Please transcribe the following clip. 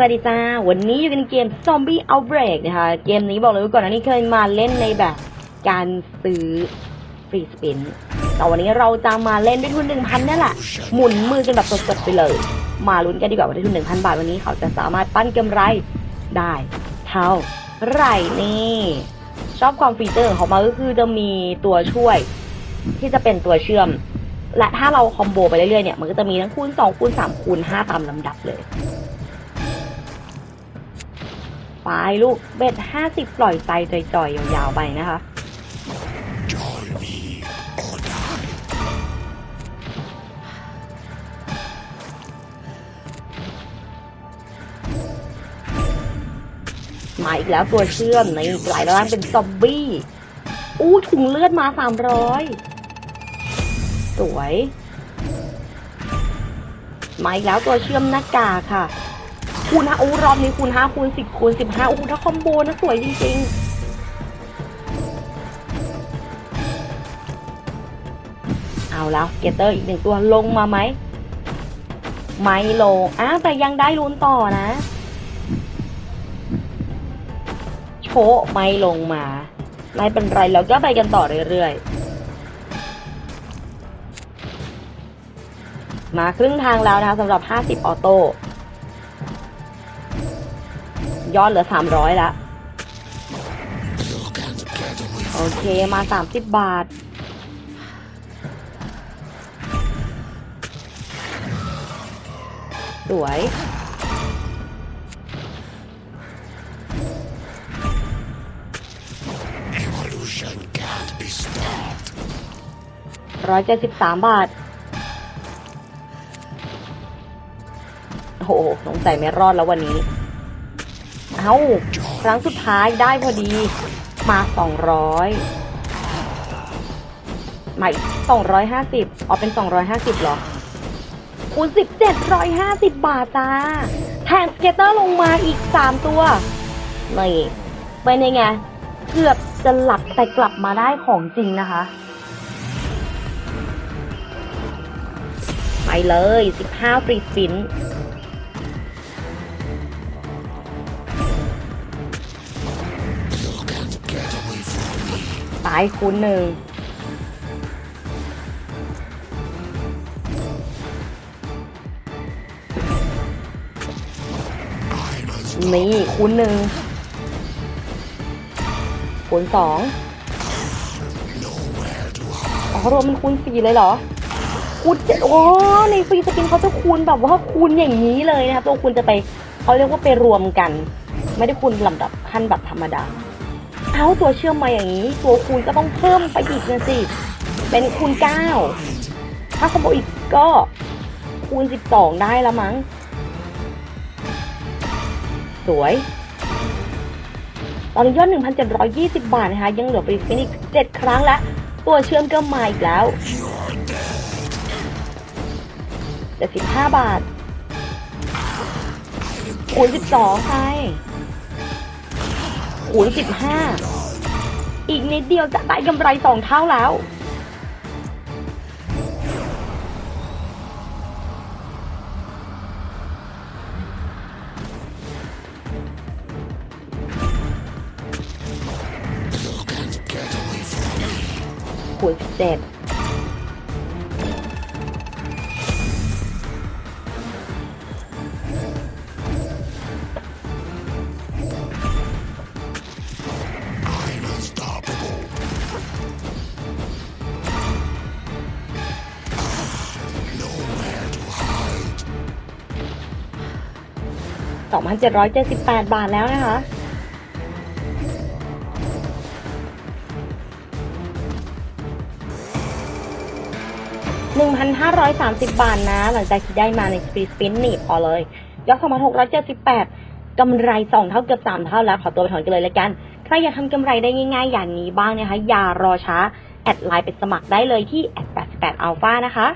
วัสดีจ้า วันนี้อยู่กันเกม Zombie Outbreak นะคะ เกมนี้บอกเลยว่าก่อนหน้านี้เคยมาเล่นในแบบการซื้อฟรีสปิน แต่วันนี้เราจะมาเล่นด้วยทุน1,000นี่แหละ หมุนมือกันแบบสดๆไปเลย มาลุ้นกันดีกว่าว่าด้ทุน1,000บาทวันนี้เขาจะสามารถปั้นกำไรได้ เท่าไหร่นี่ ชอบความฟีเจอร์ของเขามากก็คือจะมีตัวช่วยที่จะเป็นตัวเชื่อม และถ้าเราคอมโบไปเรื่อยๆเนี่ย มันก็จะมีทั้งคูณ2คูณ3คูณ5ตามลำดับเลย ไปลูกเบ็ดห้าสิบปล่อยใจจ่อยๆยาวๆไปนะคะมาอีกแล้วตัวเชื่อมในกลายร่างเป็นซอมบี้ อู้ถุงเลือดมาสามร้อยสวย มาอีกแล้วตัวเชื่อมหน้ากากค่ะ คูณห้าอู้รอบนี้คูณห้าคูณสิบคูณสิบห้าอู้ถ้าคอมโบนะสวยจริงๆ เอาแล้วเกตเตอร์อีกหนึ่งตัวลงมาไหม ไม่ลงอ้าวแต่ยังได้ลุ้นต่อนะ โชะไม่ลงมา ไม่เป็นไรเราก็ไปกันต่อเรื่อยๆมาครึ่งทางแล้วนะคะสำหรับ 50 ออโต้ ยอดเหลือ 300แล้วโอเคมา 30 บาท สวย ร้อยเจ็ดสิบสามบาท โอ้โหสงสัยไม่รอดแล้ววันนี้ เอ้า ครั้งสุดท้ายได้พอดี มาสองร้อยมาอีกสองร้อยห้าสิบอ๋อเป็นสองร้อยห้าสิบหรอคูณสิบเจ็ดร้อยห้าสิบบาทจ้าแทนสเกตเตอร์ลงมาอีกสามตัวนี่เป็นยังไง เกือบจะหลับแต่กลับมาได้ของจริงนะคะ ไปเลย 15ฟรีสปิน ซ้ายคูณหนึ่งนี่คูณหนึ่งคูณสองอ๋อรวมเป็นคูณสี่เลยเหรอ คูณเจ็ดโอ้ในฟรีสปินเขาจะคูณแบบว่าคูณอย่างนี้เลยนะคะตัวคูณจะไปเขาเรียกว่าไปรวมกัน ไม่ได้คูณลำดับขั้นแบบธรรมดา เอาตัวเชื่อมมาอย่างนี้ ตัวคูณก็ต้องเพิ่มไปอีกนะสิ เป็นคูณเก้าถ้าคอมโบอีกก็คูณสิบสองได้แล้วมั้ง สวย ตอนนี้ยอด 1,720 บาทนะคะ ยังเหลือไปฟินิก7ครั้งแล้วตัวเชื่อมก็มาอีกแล้ว 75 บาทคูณ 12 ใช่ คูณ15อีกนิดเดียวจะได้กำไรสองเท่าแล้ว You can't get away from me. คูณเจ็ด 2,778 บาทแล้วนะคะหนึ่งพันห้าร้อยสามสิบบาทนะ หลังจากที่ได้มาในสปีสปินหนีพอเลยยอด2,678กำไรสองเท่าเกือบสามเท่าแล้ว ขอตัวไปถอนกันเลยละกัน ใครอยากทำกำไรได้ง่ายๆ อย่างนี้บ้างนะคะ อย่ารอช้า แอดไลน์ไปสมัครได้เลยที่แอดแปดอัลฟานะคะ